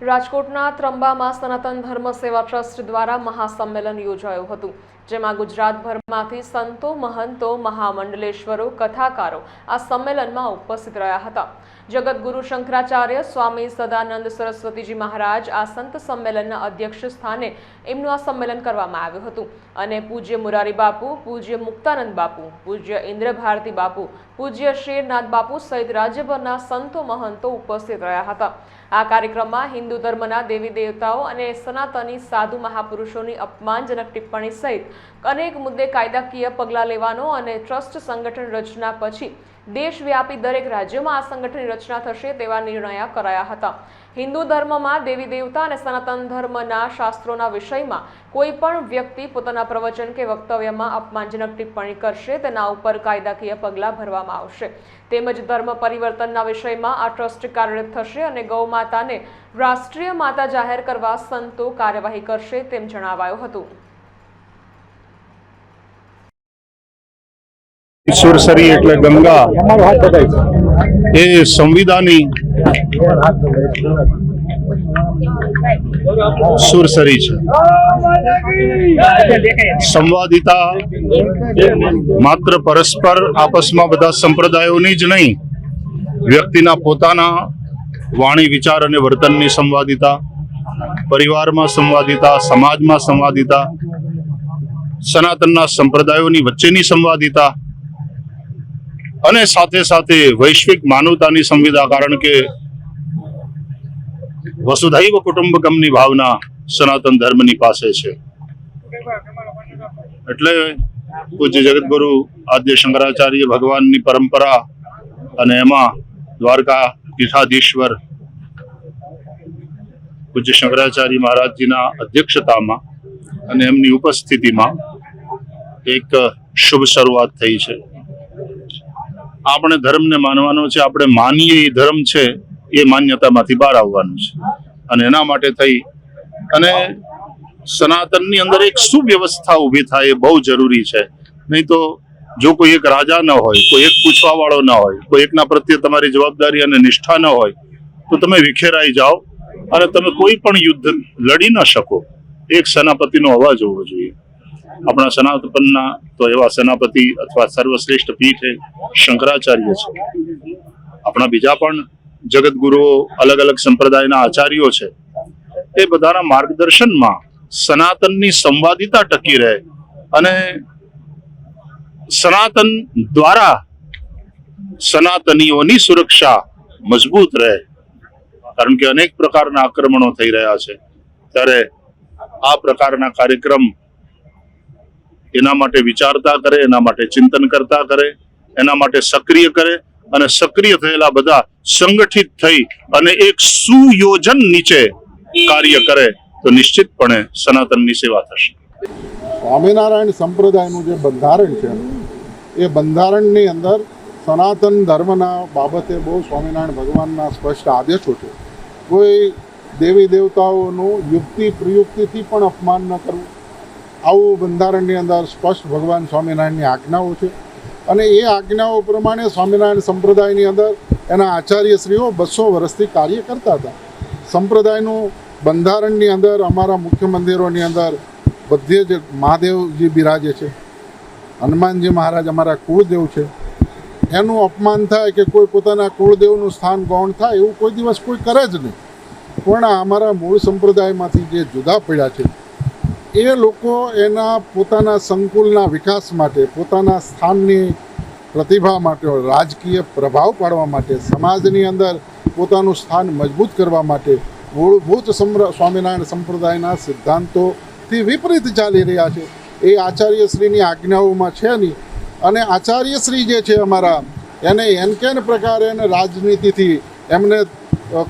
રાજકોટના ત્રંબામાં સનાતન ધર્મ સેવા ટ્રસ્ટ દ્વારા મહાસંમેલન યોજાયું હતું. જેમાં ગુજરાતભરમાંથી સંતો, મહંતો, મહામંડલેશ્વરો, કથાકારો આ સંમેલનમાં ઉપસ્થિત રહ્યા હતા. જગતગુરુ શંકરાચાર્ય સ્વામી સદાનંદ સરસ્વતીજી મહારાજ આ સંત સંમેલનના અધ્યક્ષ સ્થાને એમનું આ સંમેલન કરવામાં આવ્યું હતું અને પૂજ્ય મુરારી બાપુ, પૂજ્ય મુક્તાનંદ બાપુ, પૂજ્ય ઇન્દ્ર ભારતી બાપુ, પૂજ્ય શેરનાથ બાપુ સહિત રાજ્યભરના સંતો, મહંતો ઉપસ્થિત રહ્યા હતા. આ કાર્યક્રમમાં હિન્દુ ધર્મના દેવી દેવતાઓ અને સનાતની સાધુ મહાપુરુષોની અપમાનજનક ટિપ્પણી સહિત અનેક મુદ્દે કાયદાકીય પગલાં લેવાનો અને ટ્રસ્ટ સંગઠન રચના પછી દેશવ્યાપી દરેક રાજ્યમાં આ સંગઠનની રચના થશે તેવા નિર્ણય કરાયા હતા. હિન્દુ ધર્મમાં દેવી દેવતા અને સનાતન ધર્મના શાસ્ત્રોના વિષયમાં કોઈ પણ વ્યક્તિ પોતાના પ્રવચન કે વક્તવ્યમાં અપમાનજનક ટિપ્પણી કરશે તેના ઉપર કાયદાકીય પગલાં ભરવામાં આવશે. તેમજ ધર્મ પરિવર્તનના વિષયમાં આ ટ્રસ્ટ કાર્યરત થશે અને ગૌમાતાને રાષ્ટ્રીય માતા જાહેર કરવા સંતો કાર્યવાહી કરશે તેમ જણાવાયું હતું. સુરસરી એટલે ગંગા. એ સંવિધાની સુરસરી છે. સંવાદિતા માત્ર પરસ્પર આપસમાં બધા સંપ્રદાયોની જ નહીં, વ્યક્તિના પોતાના વાણી વિચાર અને વર્તનની સંવાદિતા, પરિવારમાં સંવાદિતા, સમાજમાં સંવાદિતા, સનાતનના સંપ્રદાયોની વચ્ચેની સંવાદિતા અને સાથે સાથે વૈશ્વિક માનવતાની સંવિદા કારણ કે વસુધૈવ કુટુંબકમની ભાવના સનાતન ધર્મની પાસે છે. એટલે પૂજ્ય જગતગુરુ આદ્ય શંકરાચાર્ય ભગવાનની પરંપરા અને એમાં દ્વારકા પીઠાધીશ્વર પૂજ્ય શંકરાચાર્ય મહારાજજીના અધ્યક્ષતામાં અને એમની ઉપસ્થિતિમાં એક શુભ શરૂઆત થઈ છે. આપણે ધર્મને માનવાનો છે, આપણે માનીએ એ ધર્મ છે, એ માન્યતામાંથી બહાર આવવાનું છે. અને એના માટે થઈ, અને સનાતનની અંદર એક સુવ્યવસ્થા ઊભી થાય એ બહુ જરૂરી છે. નહીં તો જો કોઈ એક રાજા ન હોય, કોઈ એક પૂછવા વાળો ન હોય, કોઈ એકના પ્રત્યે તમારી જવાબદારી અને નિષ્ઠા ન હોય, તો તમે વિખેરાઈ જાઓ અને તમે કોઈ પણ યુદ્ધ લડી ન શકો. એક સેનાપતિનો અવાજ હોવો જોઈએ. આપણા સનાતનના તો એવા સેનાપતિ અથવા સર્વશ્રેષ્ઠ પીઠ શંકરાચાર્ય છે. આપણા બીજા પણ જગતગુરુઓ અલગ અલગ સંપ્રદાયના આચાર્યો છે. એ બધાના માર્ગદર્શનમાં સનાતનની સંવાદિતા ટકી રહે અને સનાતન દ્વારા સનાતનીઓની સુરક્ષા મજબૂત રહે. કારણ કે અનેક પ્રકારના આક્રમણો થઈ રહ્યા છે. ત્યારે આ પ્રકારના કાર્યક્રમ એના માટે વિચારતા કરે, એના માટે ચિંતન કરતા કરે, એના માટે સક્રિય કરે અને સક્રિય થયેલા બધા સંગઠિત થઈ અને એક સુયોજન નીચે કાર્ય કરે, તો નિશ્ચિતપણે સનાતનની સેવા થશે. સ્વામિનારાયણ સંપ્રદાયનું જે બંધારણ છે, એ બંધારણની અંદર સનાતન ધર્મના બાબતે બહુ સ્વામિનારાયણ ભગવાનના સ્પષ્ટ આદેશો છે. કોઈ દેવી દેવતાઓનું યુક્તિ પ્રયુક્તિથી પણ અપમાન ન કરવું. આવું બંધારણની અંદર સ્પષ્ટ ભગવાન સ્વામિનારાયણની આજ્ઞાઓ છે. અને એ આજ્ઞાઓ પ્રમાણે સ્વામિનારાયણ સંપ્રદાયની અંદર એના આચાર્યશ્રીઓ બસો વર્ષથી કાર્ય કરતા હતા. સંપ્રદાયનું બંધારણની અંદર અમારા મુખ્ય મંદિરોની અંદર બધે જ મહાદેવજી બિરાજે છે. હનુમાનજી મહારાજ અમારા કુળદેવ છે. એનું અપમાન થાય કે કોઈ પોતાના કુળદેવનું સ્થાન ગૌણ થાય એવું કોઈ દિવસ કોઈ કરે જ નહીં. પણ અમારા મૂળ સંપ્રદાયમાંથી જે જુદા પડ્યા છે એ લોકો એના પોતાના સંકુલના વિકાસ માટે, પોતાના સ્થાનની પ્રતિભા માટે, રાજકીય પ્રભાવ પાડવા માટે, સમાજની અંદર પોતાનું સ્થાન મજબૂત કરવા માટે મૂળભૂત સમ્ર સ્વામિનારાયણ સંપ્રદાયના સિદ્ધાંતોથી વિપરીત ચાલી રહ્યા છે. એ આચાર્યશ્રીની આજ્ઞાઓમાં છે નહીં. અને આચાર્યશ્રી જે છે અમારા, એને એન કેન પ્રકારે એને રાજનીતિથી એમને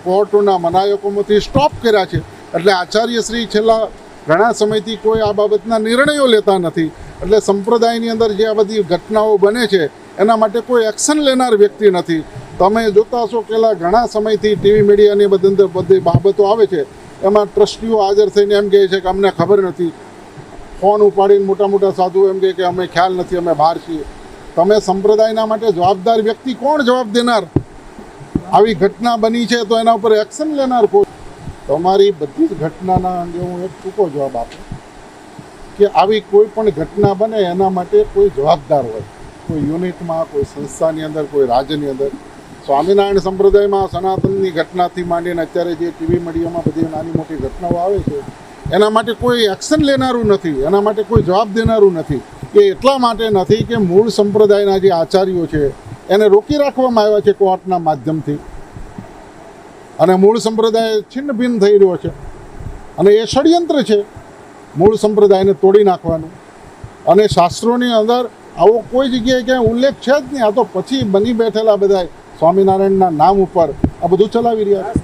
કોર્ટના મનાયકોમાંથી સ્ટોપ કર્યા છે. એટલે આચાર્યશ્રી છેલ્લા ઘણા સમયથી કોઈ આ બાબતના નિર્ણયો લેતા નથી. એટલે સંપ્રદાયની અંદર જે આ બધી ઘટનાઓ બને છે, એના માટે કોઈ એક્શન લેનાર વ્યક્તિ નથી. તમે જોતા હશો પેલા ઘણા સમયથી ટીવી મીડિયાની બધી અંદર બધી બાબતો આવે છે. એમાં ટ્રસ્ટીઓ હાજર થઈને એમ કહે છે કે અમને ખબર નથી. ફોન ઉપાડીને મોટા મોટા સાધુ એમ કહે કે અમે ખ્યાલ નથી, અમે બહાર છીએ. તમે સંપ્રદાયના માટે જવાબદાર વ્યક્તિ કોણ જવાબ દેનાર? આવી ઘટના બની છે તો એના ઉપર એક્શન લેનાર કોઈ તમારી બધી જ ઘટનાના અંગે હું એક ટૂંકો જવાબ આપું કે આવી કોઈ પણ ઘટના બને એના માટે કોઈ જવાબદાર હોય. કોઈ યુનિટમાં, કોઈ સંસ્થાની અંદર, કોઈ રાજ્યની અંદર. સ્વામિનારાયણ સંપ્રદાયમાં સનાતનની ઘટનાથી માંડીને અત્યારે જે ટીવી મીડિયામાં બધી નાની મોટી ઘટનાઓ આવે છે, એના માટે કોઈ એક્શન લેનારું નથી, એના માટે કોઈ જવાબ દેનારું નથી. એ એટલા માટે નથી કે મૂળ સંપ્રદાયના જે આચાર્યો છે, એને રોકી રાખવામાં આવ્યા છે કોર્ટના માધ્યમથી. અને મૂળ સંપ્રદાય છિન્ન ભિન્ન થઈ રહ્યો છે. અને એ ષડયંત્ર છે મૂળ સંપ્રદાયને તોડી નાખવાનું. અને શાસ્ત્રોની અંદર આવો કોઈ જગ્યાએ ક્યાંય ઉલ્લેખ છે જ નહીં. આ તો પછી બની બેઠેલા બધા સ્વામિનારાયણના નામ ઉપર આ બધું ચલાવી રહ્યા છે.